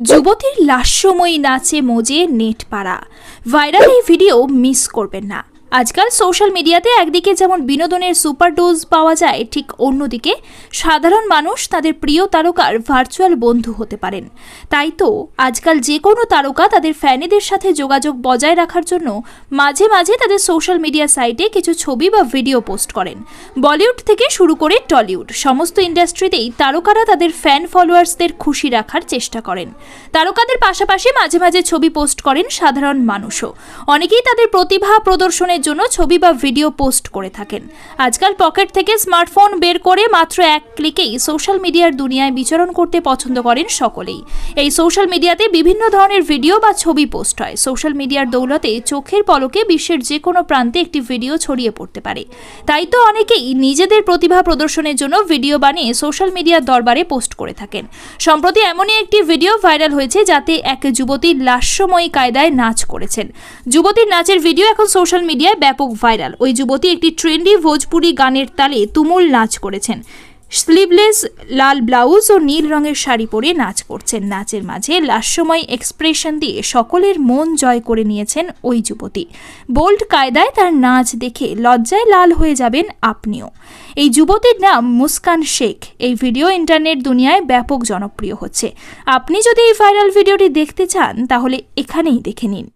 যুবতীর লাস্যময়ী নাচে মজে নেট পাড়া ভাইরাল এই ভিডিও মিস করবেন না। আজকাল সোশ্যাল মিডিয়াতে একদিকে যেমন বিনোদনের সুপার ডোজ পাওয়া যায়, ঠিক অন্যদিকে সাধারণ মানুষ তাদের প্রিয় তারকার ভার্চুয়াল বন্ধু হতে পারেন। তাই তো আজকাল যে কোনো তারকা তাদের ফ্যানেদের সাথে যোগাযোগ বজায় রাখার জন্য মাঝে মাঝে তাদের সোশ্যাল মিডিয়া সাইটে কিছু ছবি বা ভিডিও পোস্ট করেন। বলিউড থেকে শুরু করে টলিউড, সমস্ত ইন্ডাস্ট্রিতেই তারকারা তাদের ফ্যান ফলোয়ার্সদের খুশি রাখার চেষ্টা করেন। তারকাদের পাশাপাশি মাঝে মাঝে ছবি পোস্ট করেন সাধারণ মানুষও। অনেকেই তাদের প্রতিভা প্রদর্শনের জন্য ছবি বা ভিডিও পোস্ট করে থাকেন। আজকাল পকেট থেকে স্মার্টফোন বের করে মাত্র এক ক্লিকেই সোশ্যাল মিডিয়ার দুনিয়ায় বিচরণ করতে পছন্দ করেন সকলেই। এই সোশ্যাল মিডিয়াতে বিভিন্ন ধরনের ভিডিও বা ছবি পোস্ট হয়। সোশ্যাল মিডিয়ার দৌলতে চোখের পলকে বিশ্বের যে কোনো প্রান্তে একটি ভিডিও ছড়িয়ে পড়তে পারে। তাই তো অনেকেই নিজেদের প্রতিভা প্রদর্শনের জন্য ভিডিও বানিয়ে সোশ্যাল মিডিয়ার দরবারে পোস্ট করে থাকেন। সম্প্রতি এমনই একটি ভিডিও ভাইরাল হয়েছে যাতে এক যুবতী লাস্যময়ী কায়দায় নাচ করেছেন। যুবতীর নাচের ভিডিও এখন সোশ্যাল মিডিয়ায় ব্যাপক ভাইরাল। ওই যুবতী একটি ট্রেন্ডি ভোজপুরি গানের তালে তুমুল নাচ করেছেন। স্লিভলেস লাল ব্লাউজ ও নীল রঙের শাড়ি পরে নাচ করছেন। নাচের মাঝে লাস্যময় এক্সপ্রেশন দিয়ে সকলের মন জয় করে নিয়েছেন ওই যুবতী। বোল্ড কায়দায় তার নাচ দেখে লজ্জায় লাল হয়ে যাবেন আপনিও। এই যুবতীর নাম মুস্কান শেখ। এই ভিডিও ইন্টারনেট দুনিয়ায় ব্যাপক জনপ্রিয় হচ্ছে। আপনি যদি এই ভাইরাল ভিডিওটি দেখতে চান, তাহলে এখানেই দেখে নিন।